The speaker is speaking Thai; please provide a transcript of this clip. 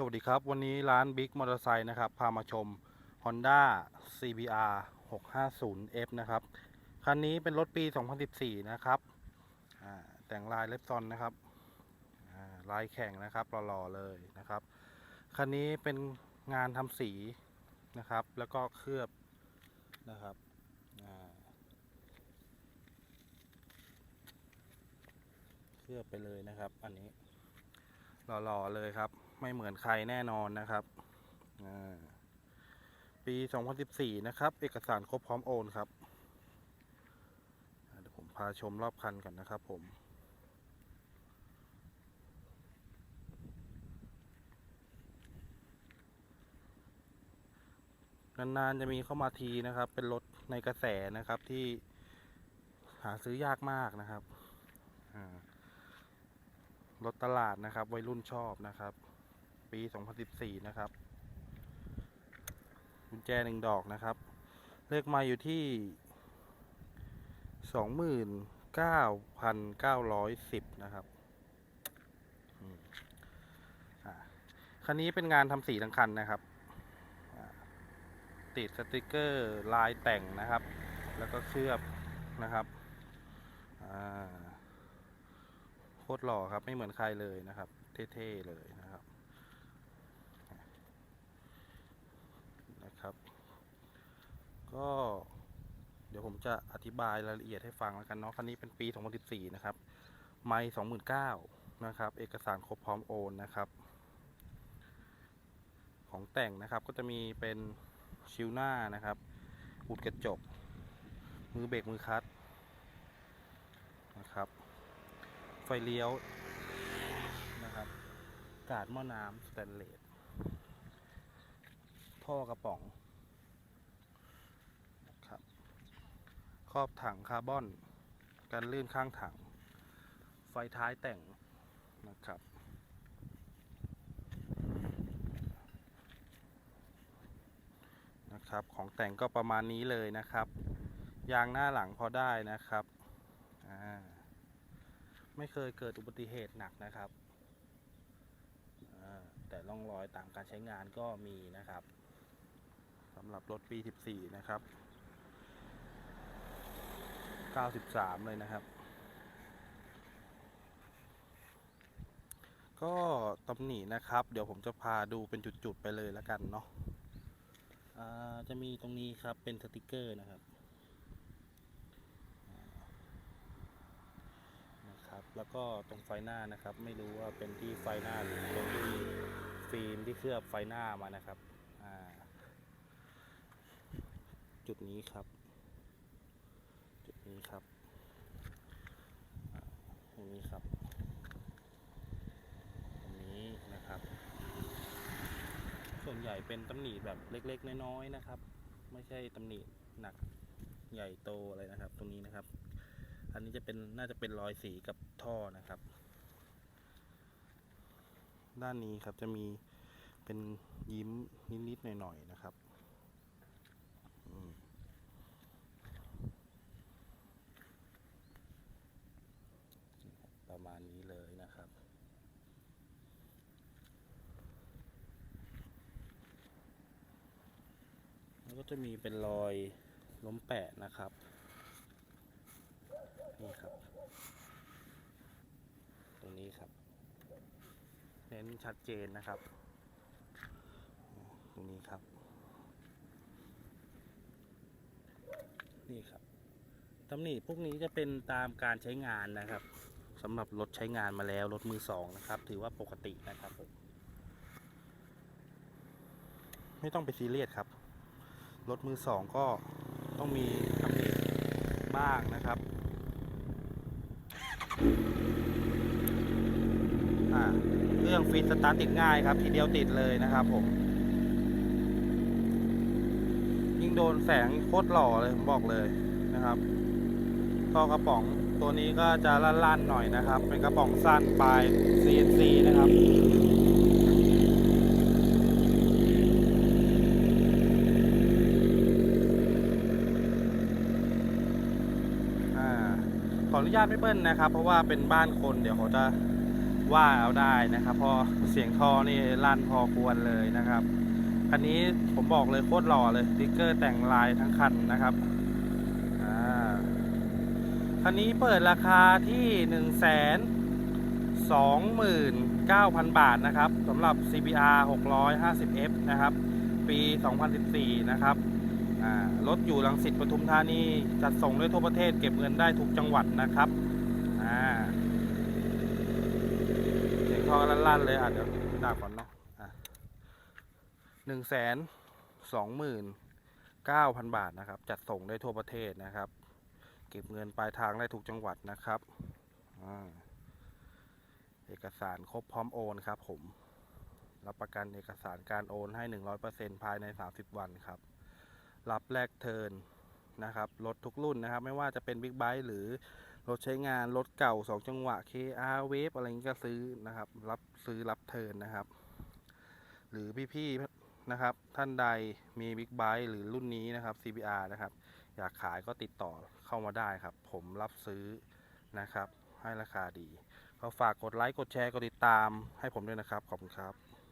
สวัสดีครับ วันนี้ร้านบิ๊กมอเตอร์ไซค์นะครับ พามาชม Honda CBR 650F นะครับ คันนี้เป็นรถปี 2014 นะครับแต่งลายเล็บซอนนะครับลายแข่งนะครับหล่อๆเลยนะครับ คันนี้เป็นงานทำสีนะครับ แล้วก็เคลือบนะครับเคลือบไปเลยนะครับ อันนี้หล่อๆเลยครับ ไม่เหมือนใครแน่นอนนะครับ ปี 2014 นะครับ เอกสารครบพร้อมโอนครับเดี๋ยวผมพาชมรอบคันก่อนนะครับผมนานๆจะมีเข้ามาทีนะครับ เป็นรถในกระแสนะครับที่หาซื้อยากมากนะครับรถตลาดนะครับ วัยรุ่นชอบนะครับ ปี 2014 นะครับกุญแจหนึ่งดอกนะครับ เลขมาอยู่ที่ 29,910 นะครับอืมอ่าคันนี้เป็นงานทำสีทั้งคันนะครับ ติดสติกเกอร์ลายแต่งนะครับ แล้วก็เคลือบนะครับโคตรหล่อครับ ไม่เหมือนใครเลยนะครับ เท่ ๆ เลยนะครับนะครับ ก็เดี๋ยวผมจะอธิบายรายละเอียดให้ฟังแล้วกันเนาะคันนี้เป็นปี 2014 นะครับ ไม่29,000นะครับ เอกสารครบพร้อมโอนนะครับ ของแต่งนะครับก็จะมีเป็นชิวหน้านะครับ อุดกระจก มือเบรกมือคัตนะครับ ไฟเลี้ยวนะครับ กาดหม้อน้ำสแตนเลส ท่อกระป๋องนะครับค รอบถังคาร์บอน กันลื่นข้างถัง ไฟท้ายแต่งนะครับ นะครับ ของแต่งก็ประมาณนี้เลยนะครับ ยางหน้าหลังพอได้นะครับ ไม่เคยเกิดอุบัติเหตุหนักนะครับแต่ร่องรอยตามการใช้งานก็มีนะครับสำหรับรถปี 14 นะครับ 93 เลยนะครับ ก็ตำหนินะครับ เดี๋ยวผมจะพาดูเป็นจุดๆไปเลยแล้วกันเนาะจะมีตรงนี้ครับเป็นสติกเกอร์นะครับนะครับ แล้วก็ตรงไฟหน้านะครับ ไม่รู้ว่าเป็นที่ไฟหน้าหรือตรงที่ฟิล์มที่เคลือบไฟหน้ามานะครับจุดนี้ครับ นี้ครับตรงนี้ครับตรงนี้นะครับ ส่วนใหญ่เป็นตำหนิแบบเล็กๆน้อยๆนะครับ ไม่ใช่ตำหนิหนักใหญ่โตอะไรนะครับ ตรงนี้นะครับ อันนี้จะเป็นน่าจะเป็นรอยสีกับท่อนะครับ ด้านนี้ครับจะมีเป็นยิ้มนิดๆหน่อยๆนะครับอืมประมาณนี้เลยนะครับ แล้วก็ จะมีเป็นรอยล้มแปะนะครับ นี่ครับ ตรงนี้ครับ เน้นชัดเจนนะครับ ตรงนี้ครับ นี่ครับตำหนิพวกนี้จะเป็นตามการใช้งานนะครับสำหรับรถใช้งานมาแล้วรถมือสองนะครับ ถือว่าปกตินะครับ ไม่ต้องไปซีเรียสครับ รถมือสองก็ต้องมีตำหนิบ้างนะครับเครื่องฟีดสตาร์ทติดง่ายครับ ทีเดียวติดเลยนะครับผม ยิ่งโดนแสงโคตรหล่อเลย ผมบอกเลยนะครับท่อกระป๋องตัวนี้ก็จะลั่นๆหน่อยนะครับ เป็นกระป๋องสั้นปลาย CNC นะครับ อ่าขออนุญาตไม่เบิ้ลนะครับ เพราะว่าเป็นบ้านคนเดี๋ยวเขาจะว่าเอาได้นะครับ พอเสียงทอนี่ลั่นพอควรเลยนะครับคันนี้ผมบอกเลยโคตรหล่อเลยสติ๊กเกอร์แต่งลายทั้งคันนะครับคันนี้เปิดราคาที่1นึ่งแสนสองหมื่นเก้าพันบาทนะครับสำหรับ CBR 650F นะครับ ปี 2014 นะครับ รถอยู่ลังสิตปทุมธานีจัดส่งด้วยทั่วประเทศเก็บเงินได้ทุกจังหวัดนะครับเสียงท่อลั่นๆเลยอะเดี๋ยวดับก่อนเนาะหนึ่งแสนสองหมื่นเก้าพันบาทนะครับ จัดส่งได้ทั่วประเทศนะครับ เก็บเงินปลายทางได้ทุกจังหวัดนะครับอเอกสารครบพร้อมโอนครับผม รับประกันเอกสารการโอนให้ 100%ภายใน 30 วันครับ รับแลกเทินนะครับรถทุกรุ่นนะครับ ไม่ว่าจะเป็นบิ๊กไบค์หรือรถใช้งานรถเก่า 2 จังหวะ KR Wave อะไรอย่างนี้ก็ซื้อนะครับ รับซื้อรับเทินนะครับ หรือพี่ๆนะครับ ท่านใดมีบิ๊กไบค์หรือรุ่นนี้นะครับ CBR นะครับ อยากขายก็ติดต่อเข้ามาได้ครับ ผมรับซื้อนะครับ ให้ราคาดี ก็ฝากกดไลค์กดแชร์กดติดตามให้ผมด้วยนะครับ ขอบคุณครับ